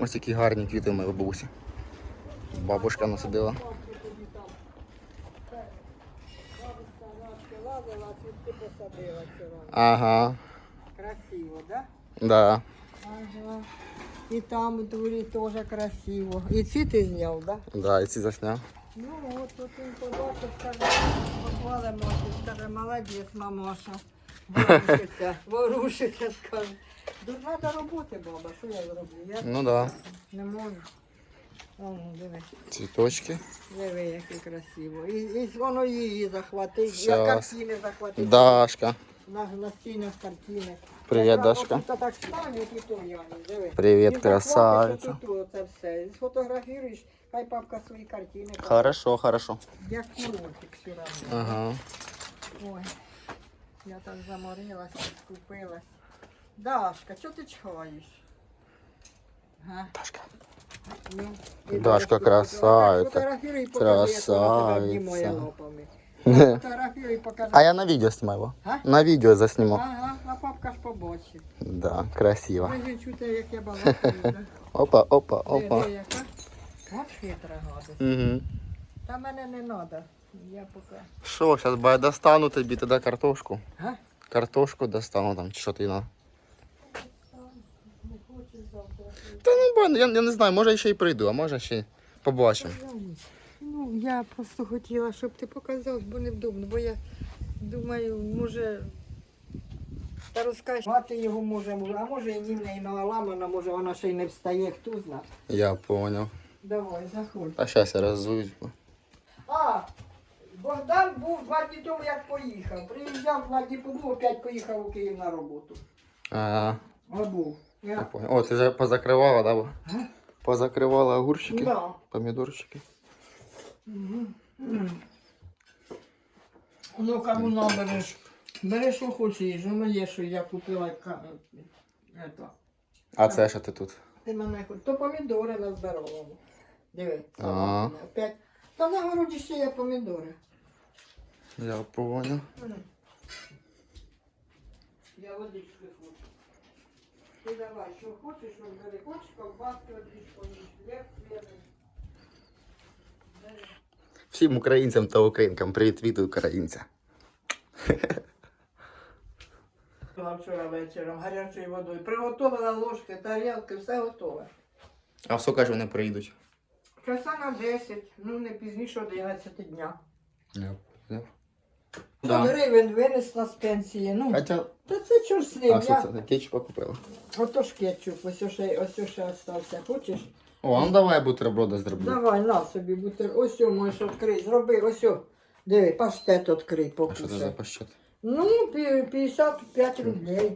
Ось які гарні квіти в моєї бабусі. Бабушка насадила. Ага, Красиво, да? да. Ага. І там у дворі теж красиво. І ці ти зняв, да? Да, і ці засняв. Ну от тут він побачив, скаже, похвали Машу, скаже, молодець, мамаша. Ворушиться, ворушиться, скаже. Тут треба роботи, баба, що я зроблю? Я Ну да. не можу. О, диви, Цвіточки. диви, яке красиво. І, і воно її захватить, Щас. як картини захватить. Дашка. На, на стінах картини. Привіт, Якраз Дашка. отут так стануть і то я не диви. Привіт, І захватиш отут Це все. І Сфотографіруєш, хай папка свої картини. Хорошо, хорошо. Як курортик все. Ага. Ой, я так заморилася, скупилась. Дашка, що ти чхаєш? Га? Дашка. Ну, Дашка Дашку красавиця. Фотографіруй, покажи, як вона тебе обнімає Красавиця. лапами. Фотографіруй, покажи. А я на відео знімаю. А? На відео засніму. Ага, а папка ж побачить. Да, красиво. Ви ж чути, як я балакаю. да? Опа, опа, опа. де яка? От хитра гадость. Угу. Та мене не треба. Я поки. Що, зараз достану тобі тоді картошку. Га? Картошку достану там, чи що ти на. Не. Та ну бо я, я не знаю, може я ще й прийду, а може ще й побачимо. Ну, я просто хотіла, щоб ти показав, бо невдобно, бо я думаю, може. Та розкажеш, мати його може, може, а може і німна і наламана, може вона ще й не встає, хто зна. Я поняв. Давай, заходь. А зараз я роззуюсь. А, Богдан був два дні тому, як поїхав. Приїжджав два дні побув, опять поїхав у Київ на роботу. А, А був. Я поняв. О, ти вже позакривала, да? Га? Позакривала огурчики, Да. помідорчики. Ну, кому набереш. Бери, що хочеш, воно є, що я купила ка- А це що ти тут? Ти мене хоч. То помідори назбирала. Диви, Ага. опять. Та на городі ще є помідори. Я поняв. Я водички хочу. Ти давай, що хочеш, що бери. Хочеш ковбаски одніж поїж, хліб, хліб. Всім українцям та українкам привіт від українця. Була вчора вечором гарячою водою. Приготувала ложки, тарілки, все готове. А в скільки ж вони приїдуть? Часа на 10, ну не пізніше 11 дня. Я поняв. 100 Да. гривень винесла з пенсії. Ну, Хоча, та це чого з ним? а що Я... це? Кетчупа купила. Отож кетчуп, ось ще, ось ще остався. Хочеш? О, ну давай бутерброди зроблю. Давай, на собі бутер. Ось о, можеш відкрити. Зроби, ось о. Диви, паштет відкрий, А що це за пащет? Ну, пі- 55 рублей.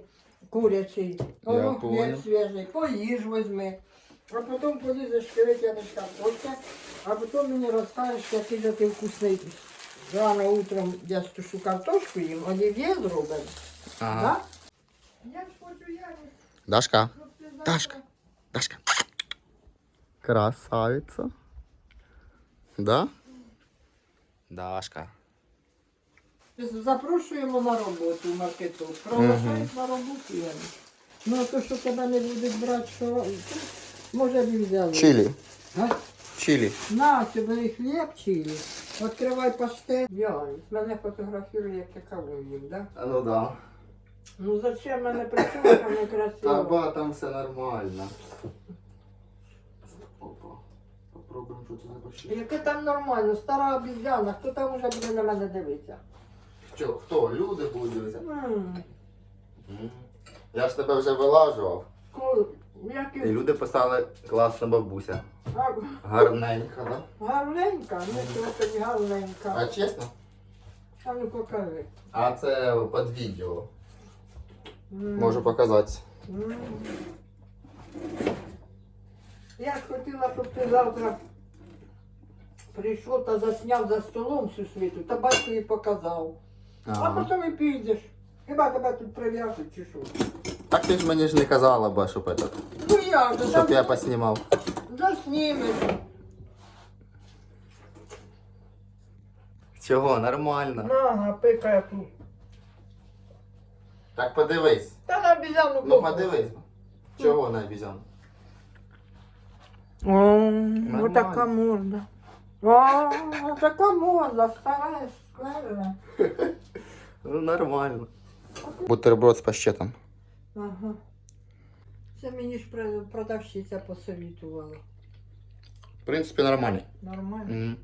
Курячий. Я О, понял. свіжий. Поїж візьми. А потім полізеш витягнеш картошка, а потім мені розкажеш, який же ти вкусний. Рано утром я стушу картошку їм, олів'є зроблять. Ага. Да? Я ж хочу я. Дашка. Дашка. Дашка. Красавица. Да? Дашка. Запрошуємо на роботу в маркету. Приглашають на роботу. я. Ну, а то, що тебе не будуть брати, що то, може б і взяли. Чилі. А? Чилі. На, ти бери хліб чилі. Відкривай паштет. Яй, мене фотографірує, як я каву їм, да? А ну да. Ну зачем мене причому не красиво? ба, там все нормально. Опа. Попробуємо, що це за. Яке там нормально, стара обізяна, хто там уже буде на мене дивитися? Що, хто? Люди будуть дивитися? М, Я ж тебе вже вилажував. ко- І люди писали класна бабуся. гар- Гарненька, да? гарненька, не трохи гарненька. А чесно? А ну покажи. А це під відео. М. Можу показати. М. Я ж хотіла, щоб ти завтра прийшов та засняв за столом всю світу, та батькові показав. А потім і підеш. Хіба тебе тут прив'яжуть чи що? Так ти ж мені ж не казала, ба, щоб, этот, Ну як же, щоб там я поснімав. заснімеш. Чого, нормально. Нага, пикає тут. Так подивись. Та на обізяну Ну подивись. Чого не обізян? О, така морда. О, така морда, стара, скверна. Ну, нормально. Бутерброд з пащетом. Ага. Це мені ж продавщиця посовітувала. В принципі, нормально. Нормально. Мгм.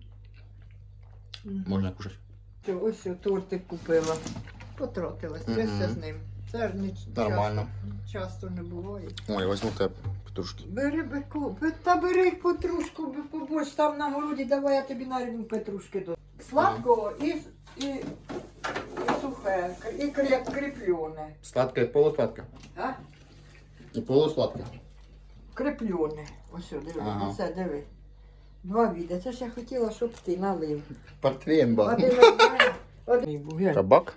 Мгм. Можна кушати. Що, Ось тортик купила. Потратилась. Мгм. Трясся з ним. Це ж не Нормально. Часто, часто не буває. Ой, возьму тебе петрушки. Бери бику, бе- та бери петрушку, бе- побольш там на городі, давай я тобі нарву петрушки до. Сладкого і, і, і сухе, і креп, креплене. Сладке, полусладке. А? І полусладке. Креплене. Ось, сюди, диви, Ага. оце, диви. Два віда. Це ж я хотіла, щоб ти налив. Портвейн ба. Один одне, один був, глянь. Кабак.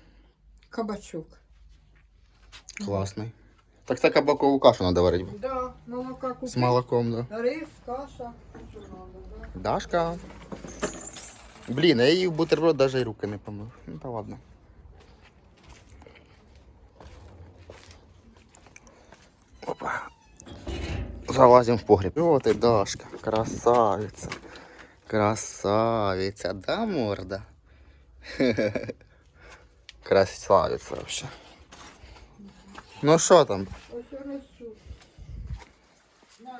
Кабачок. Класний. Так це кабакову кашу треба варити. Да, молока купив. З молоком, да. Рис, каша. Що надо, да? Дашка. Блін, я її в бутерброд навіть і руки не помив. Ну та ладно. Опа. Залазим в погріб. О, ти Дашка, красавиця. Красавиця, да, морда? Красавиця вообще. Ну що там? Ось несу. На.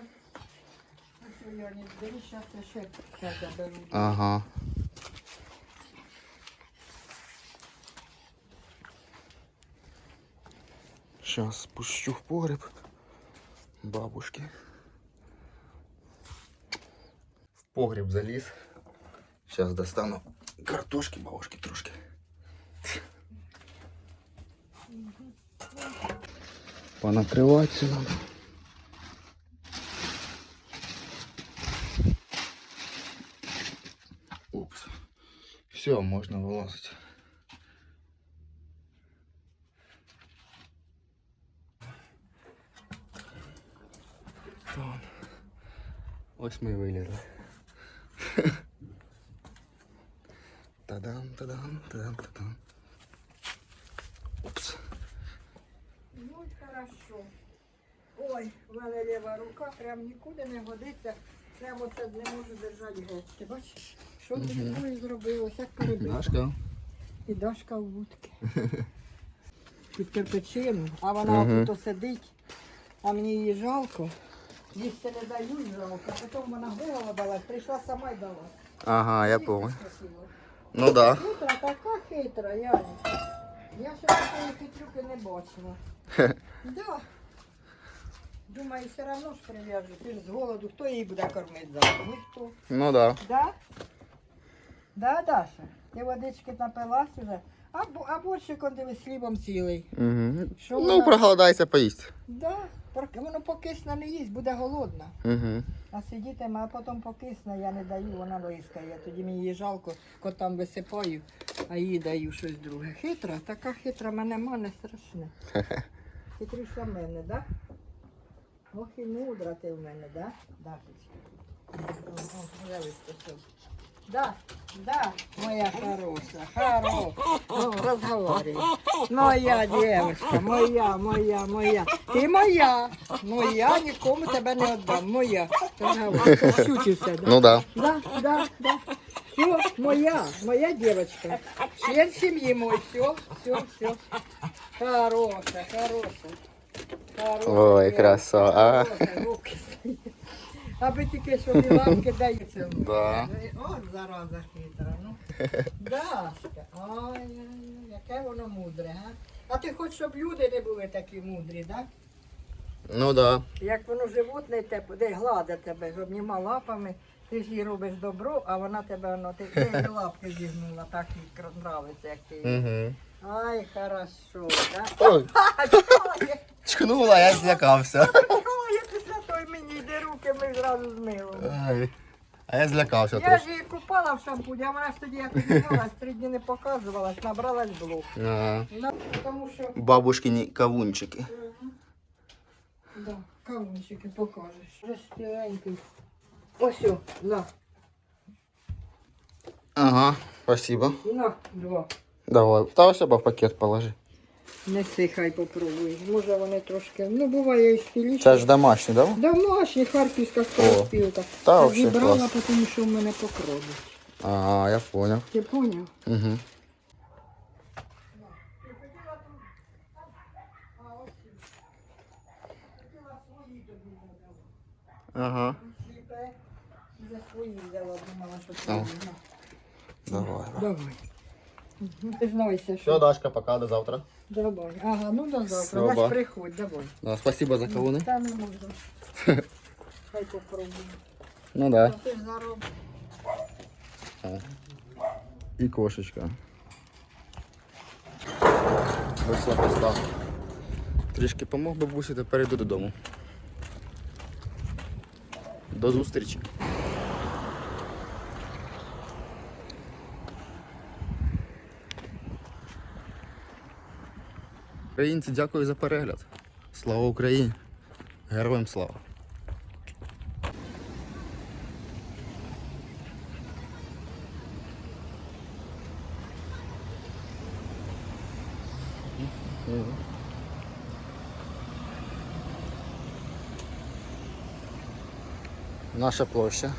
Ось я не бери, зараз я ще ще заберу. Ага. Сейчас спущу в погреб бабушки. В погреб залез. Сейчас достану картошки бабушки трошки. Понакрывать все надо. Упс. Все, можно вылазить. Вон. Ось ми вилізли. Та-дам, та-дам, та-дам, та-дам. Упс. Ну, хорошо. Ой, в мене ліва рука прям нікуди не годиться. Прямо це не можу держати геть. Ти бачиш? Що ти Мгм. такою зробилось? Як перебив? Дашка. І дошка в вудки. Під кирпичину, а вона Мгм. тут сидить, а мені її жалко. Їсти не дають жалко, потім вона виголодалась, прийшла сама й дала. Ага, я помню. Ну да. Хитра, така хитра, Яня. Я ще такої хитрюки не бачила. Да. Думаю, все одно ж прив'яжу. Ти ж з голоду, хто її буде кормити зараз? Ніхто. Ну да. Да? Да, Даша? Ти водички напилась уже? А, бо- а борщик он дивись хлібом цілий. Угу. Що Ну, вона? проголодайся поїсть. Да. пор- Воно покисне не їсть, буде голодна. Угу. А сидітиме, а потім покисне, я не даю, вона лискає. Тоді мені її жалко, котам висипаю, а їй даю щось друге. Хитра, така хитра мене мане страшне. Хитріша мене, так? Да? Ох і мудра ти в мене, да? Дашечка. О, о, я вискочив. Да, да, моя хорошая, хорошая. Ну, разговаривай. Моя девочка, моя, моя, моя. Ти моя, моя, нікому тебе не віддам, моя. Щучишся, да? Ну да. Да, да, да. Все, моя, моя девочка. Член семьи мой, все, все, все. Хорошая, хорошая. Хорошая Ой, девочка, краса, а. хорошая, руки. Аби тільки що і лапки дається. Да. От зараза хитра, ну. Дашка, ой, ой, ой, яке воно мудре, а? А ти хочеш, щоб люди не були такі мудрі, так? Ну да. Як воно животне тебе, де гладить тебе, обніма лапами, ти ж їй робиш добро, а вона тебе воно, ти її лапки зігнула, так їй нравиться, як ти її. Ай, хорошо, да? Ой, А, чкнула, я злякався. руки, ми зразу змилимо. Ай. А я злякався Я трошки. ж її купала в шампуні, а вона ж тоді як піднімалась, три дні не показувалась, набралась блок. Ага. Ну, тому що, Бабушкині кавунчики. да, кавунчики покажеш. Вже стіленький. Ось, о, на, Ага, спасибо. на, два. Давай. Та ось себе в пакет положи. Неси, хай попробуй. Може вони трошки. Ну, буває і спіліше. Це ж домашні? Да? Домашня харківська скороспілка. та Я вообще Зібрала, клас. тому що в мене покровить. А, я понял. Ти поняв? Угу. Ага. За свої взяла, думала, що це. Давай. Давай. Ти знайся, Все. Дашка, пока, до завтра. Давай. Ага, ну до завтра. Всё, Наш приходь, давай. Да, спасибо за кавуни. Та не можу. Хай попробуй. Ну А да. ти ж зароб. І кошечка. Вийшла поста. Трішки помог бабусі, тепер йду додому. До зустрічі. Українці, дякую за перегляд. Слава Україні! Героям слава! Наша площа.